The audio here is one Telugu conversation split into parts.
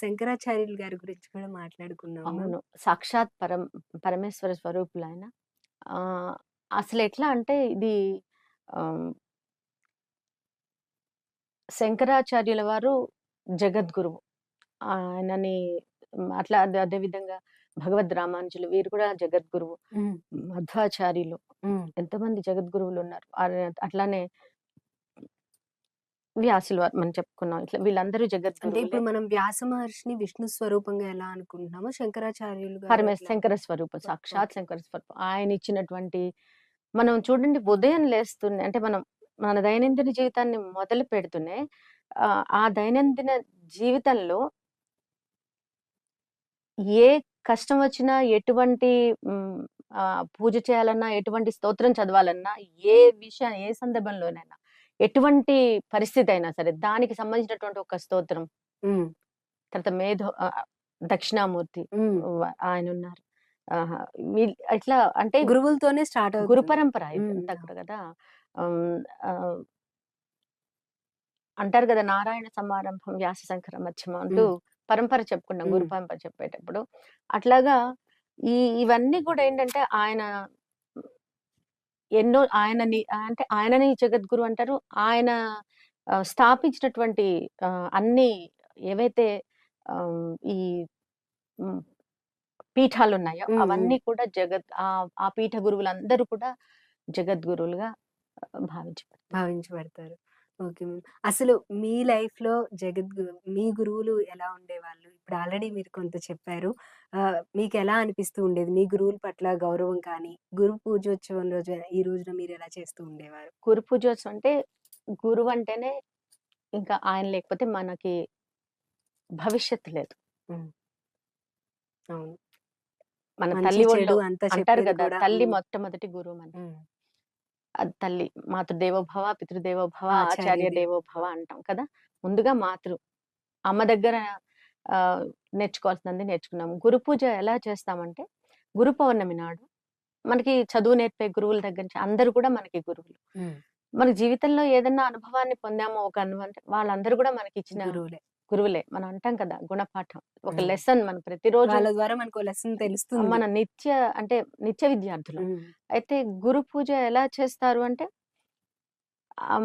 శంకరాచార్యులు గారి గురించి కూడా మాట్లాడుకున్నాం మ్యామ్. అవును. సాక్షాత్ పరం పరమేశ్వర స్వరూపులాయన. ఆహ్, అసలెట్లా అంటే ఇది శంకరాచార్యుల వారు జగద్గురువు. ఆయనని అట్లా అదే అదే విధంగా భగవద్ రామానుజులు వీరు కూడా జగద్గురువు. మధ్వాచార్యులు. ఎంతోమంది జగద్గురువులున్నారు. ఆహ్, అట్లానే వ్యాసులు వారు మనం చెప్పుకున్నాం. ఇట్లా వీళ్ళందరూ అంటే జగద్గురువులే. ఇప్పుడు మనం వ్యాస మహర్షిని విష్ణు స్వరూపంగా ఎలా అనుకుంటున్నామో శంకరాచార్యులు గారు పరమే అట్లా శంకర స్వరూపం. సాక్షాత్. శంకర స్వరూపం. ఆయన ఇచ్చినటువంటి మనం చూడండి ఉదయం లేస్తూనే అంటే మనం మన దైనందిన జీవితాన్ని మొదలు పెడుతూనే ఆహ్, ఆ దైనందిన జీవితంలో ఏ కష్టం వచ్చినా, ఎటువంటి పూజ చేయాలన్నా, ఎటువంటి స్తోత్రం చదవాలన్నా, ఏ విషయం ఏ సందర్భంలోనైనా, ఎటువంటి పరిస్థితి అయినా సరే, దానికి సంబంధించినటువంటి ఒక స్తోత్రం. తర్వాత మేధో దక్షిణామూర్తి. ఆహా! వీళ్ ఇట్లా అంటే గురువులతోనే స్టార్ట్ గురు. పరంపర. ఇదంతా. కూడా కదా! అంటారు కదా! నారాయణ సమారంభం వ్యాస శంకర మధ్యమం అంటూ. పరంపర చెప్పుకున్నాం. గురు. పరంపర చెప్పేటప్పుడు. అట్లాగా ఈ ఇవన్నీ కూడా ఏంటంటే ఆయన ఎన్నో ఆయనని అంటే ఆయనని జగద్గురు అంటారు. ఆయన స్థాపించినటువంటి అన్ని ఏవైతే ఈ హ్మ్. హ్మ్. అవన్నీ కూడా జగత్ ఆ పీఠ గురువులందరూ కూడా జగద్గురువులుగా భావించబడతారు. భావించబడతారు. Okay ma'am. అసలు మీ లైఫ్‌లో జగద్గు మీ గురువులు ఎలా ఉండేవాళ్ళు? ఇప్పుడు ఆల్రెడీ మీరు కొంత చెప్పారు. ఆహ్, మీకెలా అనిపిస్తూ ఉండేది? మీ గురువుల పట్ల గౌరవం కానీ, గురు పూజోత్సవం రోజు ఈ రోజున మీరెలా చేస్తూ ఉండేవారు? గురు పూజోత్సవం అంటే గురువు అంటేనే ఇంకా ఆయన లేకపోతే మనకి భవిష్యత్తు లేదు. హ్మ్. అవును. మన మంచి తల్లి చెడు అంతా అంటారు చెప్పేది కదా! కూడా తల్లి హ్మ్. మొట్టమొదటి గురువు మనకి. హ్మ్. అది తల్లి. మాతృదేవోభవ, పితృదేవోభవ, ఆచార్య ఆచార్య దేవో దేవోభవ అంటాం కదా! ముందుగా మాతృ. అమ్మ దగ్గర ఆహ్, నేర్చుకోవాల్సినది నేర్చుకున్నాం. గురు పూజ ఎలా చేస్తామంటే, గురు పౌర్ణమి నాడు మనకి చదువు నేర్పే గురువుల దగ్గర నుంచి అందరూ కూడా మనకి గురువులు. మన జీవితంలో ఏదన్నా అనుభవాన్ని పొందామో ఒక అనుభవం వాళ్ళందరూ కూడా మనకిచ్చిన గురువులే. గురువులే. మనం అంటాం కదా! గుణపాఠం. ఒక. లెసన్ మనం ప్రతిరోజు వాళ్ళ ద్వారా మనకో లెసన్ తెలుస్తుంది. మన నిత్య అంటే నిత్య విద్యార్థులం. అయితే గురు పూజ ఎలా చేస్తారు అంటే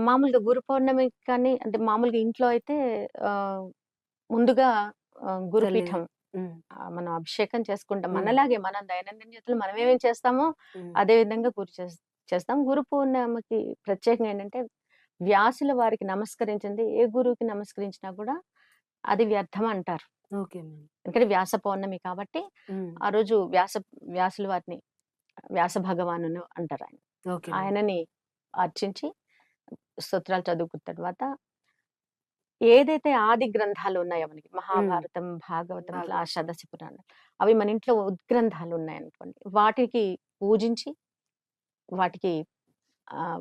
మామూలుగా గురు పౌర్ణమికి కానీ అంటే మామూలుగా ఇంట్లో అయితే ముందుగా గురుపీఠం మనం అభిషేకం చేసుకుంటాం. మనలాగే మన దైనందిన జీవితంలో మనం ఏమేమి చేస్తామో. అదే విధంగా గురు చేస్ చేస్తాం. గురు పౌర్ణమికి ప్రత్యేకంగా ఏంటంటే వ్యాసుల వారికి నమస్కరించింది ఏ గురువుకి నమస్కరించినా కూడా అది వ్యర్థం అంటారు. ఎందుకంటే వ్యాస పౌర్ణమి కాబట్టి. ఆ రోజు వ్యాస వ్యాసుల వారిని వ్యాస భగవానును అంటారాయన. Okay ma'am. ఆయనని అర్చించి స్తోత్రాలు చదువుకున్న తర్వాత ఏదైతే ఆది గ్రంథాలు ఉన్నాయో మనకి. మహాభారతం, భాగవతం భాగవతం. అష్టాదశ పురాణాలు అవి మన ఇంట్లో ఉద్గ్రంథాలు ఉన్నాయనుకోండి. వాటికి పూజించి వాటికి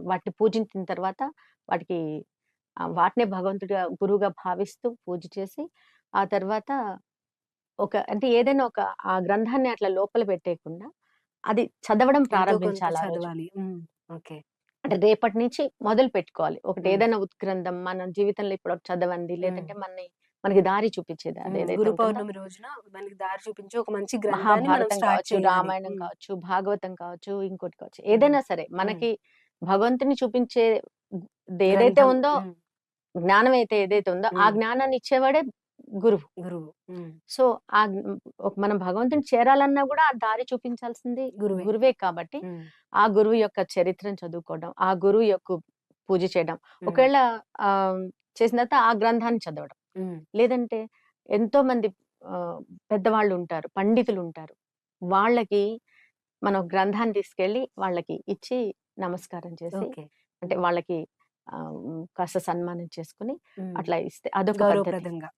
వాటిని పూజించిన తర్వాత వాటికి వాటినే భగవంతుడిగా గురువుగా భావిస్తూ పూజ చేసి ఆ తర్వాత ఒక అంటే ఏదైనా ఒక ఆ గ్రంథాన్ని అట్లా లోపల పెట్టేయకుండా అది చదవడం ప్రారంభించాలి. ఓకే. అంటే రేపటి నుంచి మొదలు పెట్టుకోవాలి. ఒకటి. ఏదైనా ఉత్గ్రంథం మన జీవితంలో ఇప్పుడు చదవండి. లేదంటే మనని మనకి దారి చూపించేది గురు పౌర్ణమి రోజున మనకి దారి చూపించే ఒక మంచి మనం మహాభారతం కావచ్చు. రామాయణం. కావచ్చు, భాగవతం కావచ్చు, ఇంకోటి కావచ్చు. ఏదైనా సరే. మనకి భగవంతుని చూపించే ఏదైతే. ఉందో. జ్ఞానం అయితే ఏదైతే ఉందో ఆ. జ్ఞానాన్ని ఇచ్చేవాడే గురువు. గురువు. సో, ఆ మనం భగవంతుని చేరాలన్నా గూడా ఆ దారి చూపించాల్సింది గురువే. గురువే కాబట్టి. ఆ గురువు యొక్క చరిత్రను చదువుకోవడం, ఆ గురువు యొక్క పూజ చేయడం. ఒకవేళ ఆహ్, చేసిన తర్వాత ఆ గ్రంథాన్ని చదవడం. లేదంటే ఎంతోమంది ఆహ్, పెద్దవాళ్ళుంటారు, పండితులుంటారు. వాళ్ళకి మనం గ్రంథాన్ని తీసుకెళ్ళి వాళ్ళకి ఇచ్చి నమస్కారం చేసి. అంటే. వాళ్ళకి కాస్త సన్మానం చేసుకొని. అట్లా ఇస్తే అదొక. గౌరవప్రదంగా.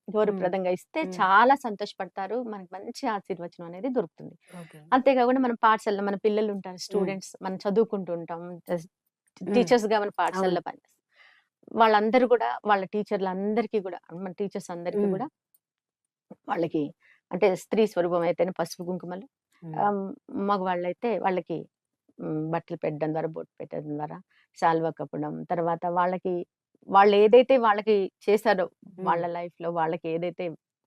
ఇస్తే. చాలా సంతోషపడతారు. మనకి మంచి ఆశీర్వచనం అనేది దొరుకుతుంది. ఓకే. అంతే కాకుండా మనం పాఠశాలలో మన పిల్లలుంటారు, హ్మ్. స్టూడెంట్స్ మనం చదువుకుంటూ ఉంటాం. జస్ హ్మ్. టీచర్స్‌గా మన. పాఠశాలలో పనిచేస్తాం. వాళ్ళందరూ గూడా వాళ్ళ టీచర్లందరికీ గూడా మన టీచర్స్ అందరికీ. గూడా వాళ్ళకి అంటే స్త్రీ స్వరూపం అయితేనే పసుపు, కుంకుమలు. మగవాళ్ళైతే వాళ్ళకి బట్టలు పెట్టడం ద్వారా, బొట్టు పెట్టడం ద్వారా, శాలువా కప్పడం, తర్వాత వాళ్ళకి వాళ్ళేదైతే వాళ్ళకి చేశారో వాళ్ళ హ్మ్. లైఫ్‌లో వాళ్ళకి ఏదైతే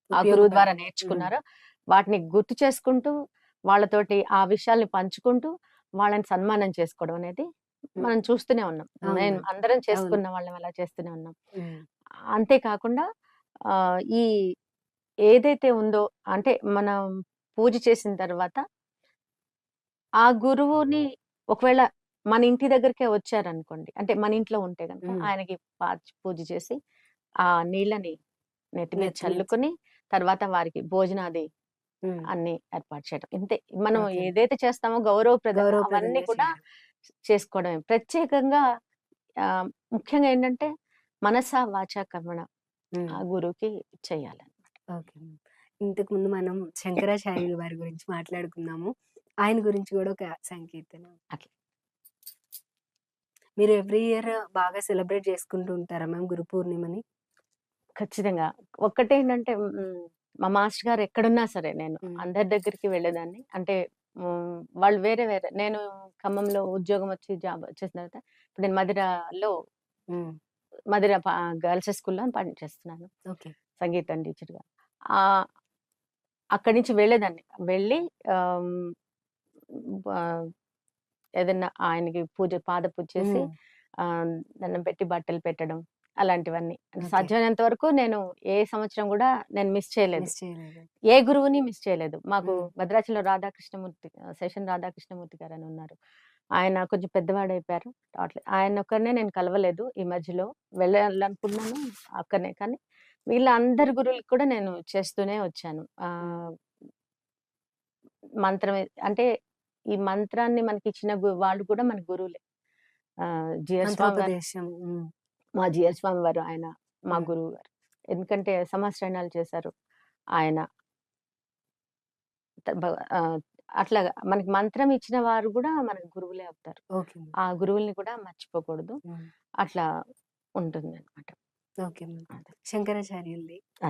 ఆ గురువు ద్వారా. నేర్చుకున్నారో వాటిని గుర్తు చేసుకుంటూ వాళ్ళతోటి ఆ విషయాల్ని పంచుకుంటూ వాళ్ళని సన్మానం చేసుకోవడం అనేది. మనం చూస్తూనే ఉన్నాం. నేను. అందరం. చేసుకున్న వాళ్ళం అలా చేస్తూనే ఉన్నాం. హ్మ్. అంతే కాకుండా ఆహ్, ఈ ఏదైతే ఉందో అంటే మనం పూజ చేసిన తర్వాత ఆ గురువుని ఒకవేళ మన ఇంటి దగ్గరికే వచ్చారనుకోండి. అంటే మన ఇంట్లో ఉంటే హ్మ్. ఆయనకి పూజ చేసి ఆ నీళ్ళని నెత్తి మీద మీద చల్లుకొని తర్వాత వారికి భోజనాది. అన్నీ ఏర్పాటు చేయడం. ఇంతే. మనం. ఏదైతే చేస్తామో గౌరవప్రదంగా అవన్నీ కూడా. చేసుకోవడమే. ప్రత్యేకంగా ముఖ్యంగా ఏంటంటే మనస, వాచ, కర్మణ. ఆ గురువుకి చేయాలన్నమాట. ఓకే. ఇంతకుముందు మనం శంకరాచార్యుల వారి గురించి మాట్లాడుకున్నాము. ఆయన గురించి గూడా ఒక సంకీర్తన. అట్లా. మీరు ఎవ్రీ ఇయర్ బాగా సెలబ్రేట్ చేసుకుంటూ ఉంటారా మ్యామ్ గురు పూర్ణిమని? ఖచ్చితంగా. ఒక్కటేంటంటే మా మాస్టర్ గారు ఎక్కడున్నా సరే నేను. అందరి దగ్గరికి వెళ్ళేదాన్ని. అంటే వాళ్ళు వేరే వేరే నేను ఖమ్మంలో ఉద్యోగం వచ్చి జాబ్ వచ్చేసిన తర్వాత ఇప్పుడు నేను మధిరలో. మధిర గర్ల్స్ స్కూల్‌లో పనిచేస్తున్నాను. ఓకే. సంగీతం టీచర్‌గా. అక్కడి నుంచి వెళ్ళేదాన్ని. వెళ్ళి ఏదన్నా ఆయనకి పూజ పాద పూజ చేసి దండం పెట్టి బట్టలు పెట్టడం అలాంటివన్నీ. సాధ్యమైనంత వరకు నేను ఏ సంవత్సరం గూడా నేను మిస్ చేయలేదు. ఏ గురువుని మిస్ చేయలేదు. మాకు. భద్రాచలం రాధాకృష్ణమూర్తి శేషన్ రాధాకృష్ణమూర్తి గారని ఉన్నారు. ఆయన కొంచెం పెద్దవాడైపోయారు. రావట్లేదు. ఆయనొక్కరినే నేను కలవలేదు ఈ మధ్యలో. వెళ్ళాలనుకున్నాను అక్కడనే. కానీ వీళ్ళ అందరి గురువులకి కూడా నేను చేస్తూనే వచ్చాను. హ్మ్. ఆహ్ మంత్రమే అంటే ఈ మంత్రాన్ని మనకిచ్చిన గు వాళ్ళు కూడా మన గురువులే. జీయర్ స్వామి. మా జీయర్ స్వామి వారు ఆయన మా. గురువు గారు. ఎందుకంటే సమాశ్రయణాలు చేశారు ఆయన. అట్లాగా మనకి మంత్రం ఇచ్చిన వారు గూడా మనకు గురువులే అవుతారు. ఆ గురువుల్ని కూడా మర్చిపోకూడదు. అట్లా మ్యామ్. అదే. శంకరాచార్యులది. ఆ!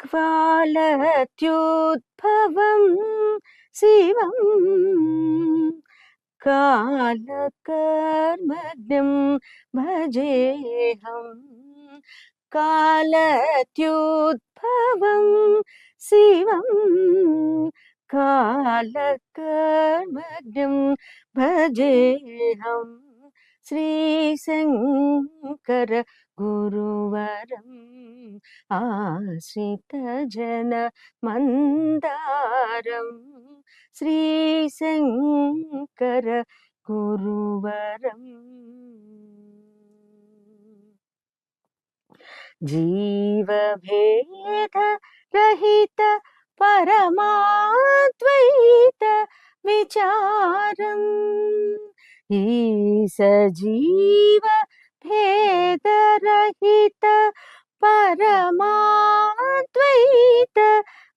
കാലത്യുദ്ഭവം ശിവം കാലകർമ്മജ്ഞം ഭജേഹം. കാലത്യുദ്ഭവം ശിവം കാലകർമ്മജ്ഞം ഭജേഹം. ശ്രീസംഗ ശങ്കര ഗുരുവരം ആശ്രിതജന മന്ദാരം. ശ്രീശങ്കര ഗുരുവരം. ജീവഭേദ രഹിത പരമാദ്വൈത വിചാരം. ഈ സജീവ ഭേദരഹിത പരമാദ്വൈത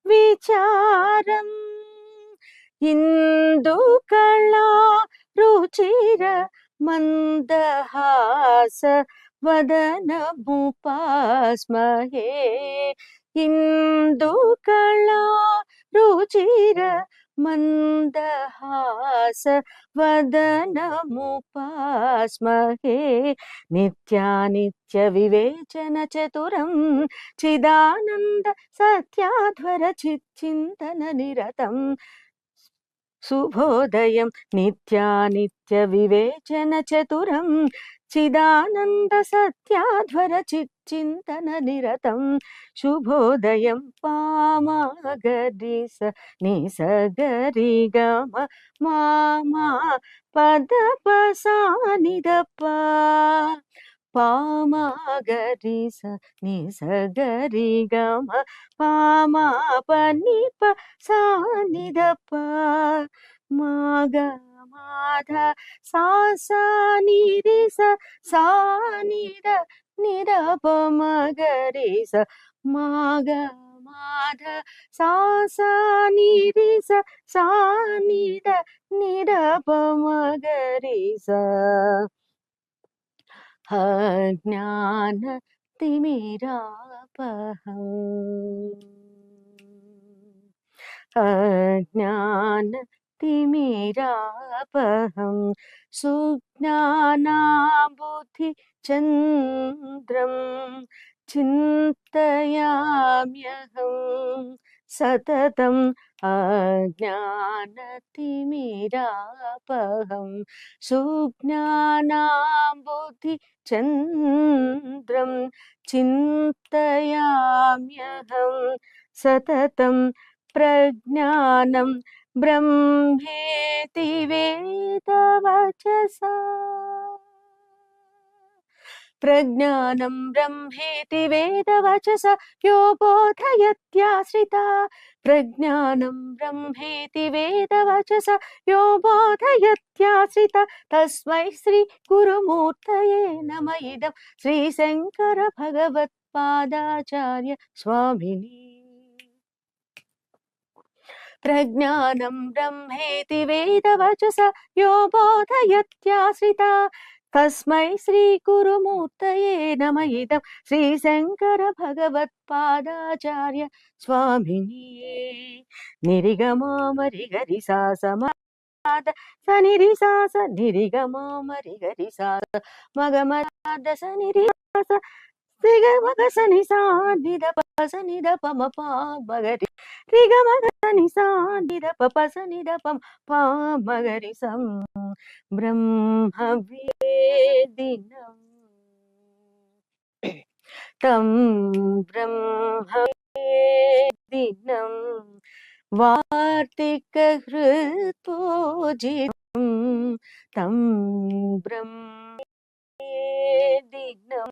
വിചാരം ഇന്ദുകളാ രുചിര മന്ദഹാസ വദനമുപാസ്മഹേ ഇന്ദുകളാ രുചിര మందహాస వదనముపాస్మహే నిత్యానిత్య వివేచన చతురం చిదానంద సత్యాధ్వర చిచ్చింతన నిరతం శుభోదయం నిత్యానిత్య వివేచన చతురం చిదానంద సత్యాధ్వర చిచ్చింతన నిరతం శుభోదయం పామాగరి స నిసగరి గమ మామా పద పసానిదప పామాగరి స నిసగరి గమ పామా పని ప సానిదప మాగ ഗമാധ സാ സാ നിരി സ സാ നിര നിര പ മഗരി സ മാഗ മാധ സാ സാ നിരി സ ജ്ഞാന തിമിരാപഹം ജ്ഞാന തിമിരാപഹം സുജ്ഞാനാബുദ്ധി ചന്ദ്രം ചിന്തയാമ്യഹം. സതതം അജ്ഞാനതിമിരാപഹം. സുജ്ഞാനാബുദ്ധി ചന്ദ്രം ചിന്തയാമ്യഹം. സതതം പ്രജ്ഞാനം బ్రహ్మేతి వేదవచస యో బోధయత్యాశ్రిత తస్మై శ్రీ గురుమూర్తయే నమ ఇదం శ్రీ శంకర భగవత్పాదాచార్య స్వామిని ప్రజ్ఞానం బ్రహ్మేతి వేదవచస యో బోధయత్యాశ్రిత తస్మై శ్రీ గురుమూర్తయే నమ ఇదం శ్రీ శంకర భగవత్పాదాచార్య స్వామిని నిరిగమామరి గరి సాసమాద సనిరి సాస నిరిగమామరి గరి సాస మగమద ரிக மக சனி சாந்தித பச நித பம பா மகரி ரிக மக சனி சாந்தித பபச நித பம் பா மகரி சம் பிரம்ம தம் பிரம்ம தினம்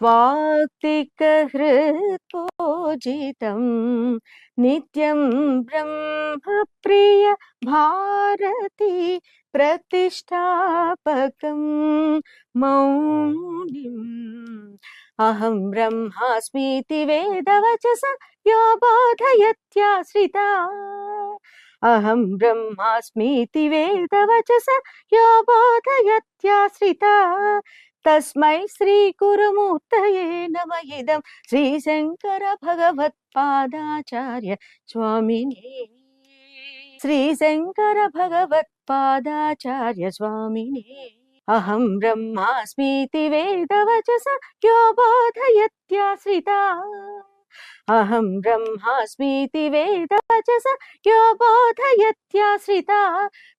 వేదినం వాక్తిక హృత్పూజితం నిత్యం బ్రహ్మప్రియ భారతి ప్రతిష్టాపకం మౌని బ్రహ్మవేదినం వాక్తిక హృత్పూజితం నిత్యం బ్రహ్మప్రియ భారతి ప్రతిష్టాపకం మౌనిం తస్మై శ్రీ గురుమూర్తయే నమ ఇదం శ్రీ శంకర భగవత్పాదాచార్య స్వామిని శ్రీ శంకర భగవత్పాదాచార్య స్వామిని అహం బ్రహ్మాస్మీతి వేదవచస యో బోధయత్యాశ్రిత అహం బ్రహ్మాస్మీతి వేదవచస యో బోధయత్యాశ్రిత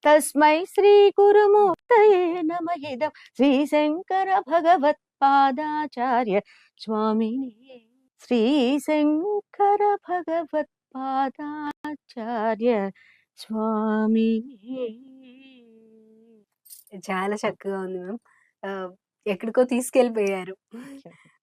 తస్మై శ్రీ గురుమూర్తయే నమ ఇదం శ్రీ శంకర భగవత్పాదాచార్య స్వామిని శ్రీ శంకర భగవత్పాదాచార్య స్వామిని చాలా చక్కగా ఉంది మ్యామ్. ఎక్కడికో తీసుకెళ్ళిపోయారు.